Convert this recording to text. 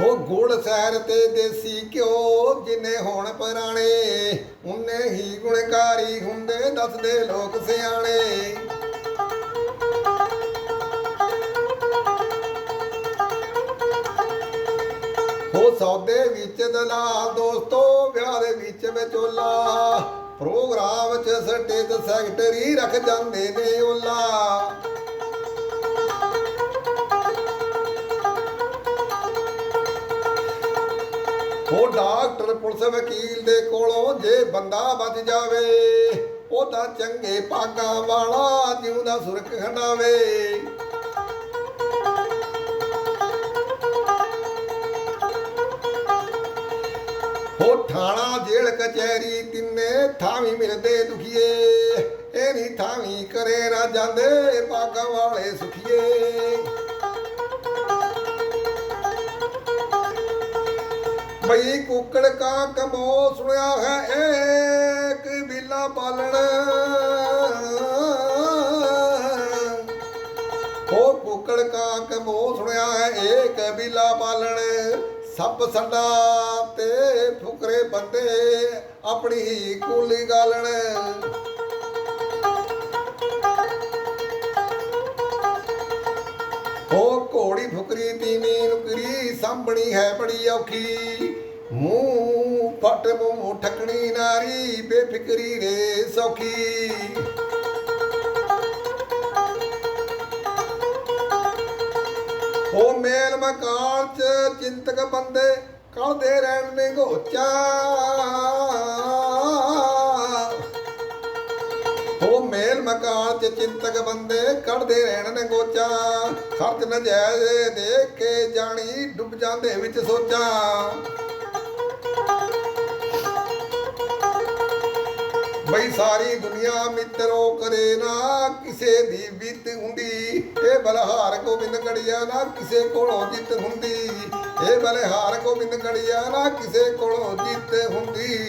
ਗੁੜ ਸਹਿਰ ਤੇ ਦੇਸੀ ਘਿਓ, ਜਿੰਨੇ ਹੋਣ ਪੁਰਾਣੇ, ਉਨੇ ਹੀ ਗੁਣਕਾਰੀ ਹੁੰਦੇ, ਦੱਸਦੇ ਲੋਕ ਸਿਆਣੇ। ਹੋ ਸੌਦੇ ਵਿੱਚ ਦਲਾ ਦੋਸਤੋ, ਵਿਆਹ ਦੇ ਵਿੱਚ ਵਿਚੋਲਾ। ਪ੍ਰੋਗਰਾਮ ਚ ਸਟੇਜ ਸੈਕਟਰੀ ਰੱਖ ਜਾਂਦੇ ਨੇ ਓਲਾ। ਉਹ ਡਾਕਟਰ ਪੁਲਿਸ ਵਕੀਲ ਦੇ ਕੋਲੋਂ ਜੇ ਬੰਦਾ ਬਚ ਜਾਵੇ ਉਹ ਚੰਗੇ ਭਾਗਾਂ ਵਾਲਾ ਜਿਉਂਦਾ ਸੁਰਖ ਖੰਡਾਵੇ। ਹੋ ਥਾਣਾ ਜੇਲ੍ਹ ਕਚਹਿਰੀ ਤਿੰਨੇ ਥਾਵੀਂ ਮਿਲਦੇ ਦੁਖੀਏ, ਇਹ ਨਹੀਂ ਥਾਵੀਂ ਕਰੇ ਨਾ ਜਾਂਦੇ, ਭਾਗਾਂ ਵਾਲੇ ਸੁਖੀਏ। ਬਈ ਕੁੱਕੜ ਕਾ ਕਮੋ ਸੁਣਿਆ ਹੈ ਏਕ ਬੀਲਾ ਪਾਲਣ। ਹੋ ਕੁੱਕੜ ਕਾ ਕਮੋ ਸੁਣਿਆ ਹੈ ਏਕ ਬਿੱਲਾ ਪਾਲਣ। ਸੱਪ ਸੱਡਾ ਤੇ ਫੁਕਰੇ ਬੰਦੇ ਆਪਣੀ ਹੀ ਕੂਲੀ ਗਾਲਣ। ਘੋੜੀ ਫੁਕਰੀ, ਤੀਵੀਂ ਨੁਕਰੀ, ਸਾਂਭਣੀ ਹੈ ਬੜੀ ਔਖੀ। ਮੂੰਹ ਫਟ ਮੂੰਹ ਠਕਣੀ ਨਾਰੀ, ਬੇਫਿਕਰੀ ਰੇ ਸੌਖੀ। ਉਹ ਮੇਲ ਮਕਾਨ ਚ ਚਿੰਤਕ ਬੰਦੇ, ਕਲਦੇ ਰਹਿਣ ਨੇ ਗੋਚਾ ਮਕਾਨ ਚ ਚਿੰਤਕ ਬੰਦੇ ਕੱਢਦੇ ਰਹਿਣ ਨੇ ਗੋਚਾ। ਖਰਚ ਨਜਾਇਜ਼ ਦੇਖ ਕੇ ਜਾਣੀ ਡੁੱਬ ਜਾਂਦੇ ਵਿੱਚ ਸੋਚਾਂ। ਬਈ ਸਾਰੀ ਦੁਨੀਆ ਮਿੱਤਰੋ ਕਰੇ ਨਾ ਕਿਸੇ ਦੀ ਵਿੱਤ ਹੁੰਦੀ। ਇਹ ਬਲਹਾਰ ਗੋਬਿੰਦ ਗੜੀਆ ਨਾ ਕਿਸੇ ਕੋਲੋਂ ਜਿੱਤ ਹੁੰਦੀ। ਇਹ ਬਲਹਾਰ ਗੋਬਿੰਦ ਗੜੀਆ ਨਾ ਕਿਸੇ ਕੋਲੋਂ ਜਿੱਤ ਹੁੰਦੀ।